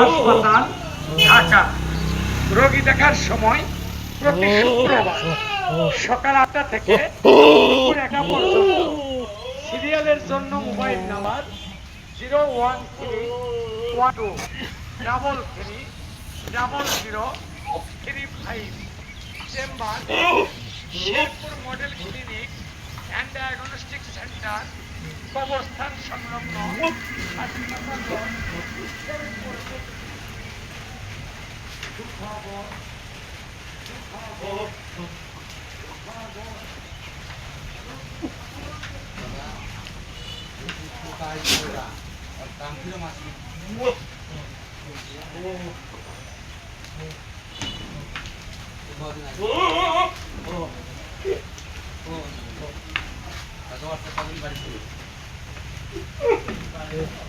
হাসপাতাল ঢাকা। রোগী দেখার সময় প্রতি শুক্রবার সকাল আটটা থেকে পর্যন্ত। সিরিয়ালের জন্য mobile number zero one three one two double three double zero three five. Chamber Sherpur model clinic and diagnostic centre 어! Nossa, tá muito barulho.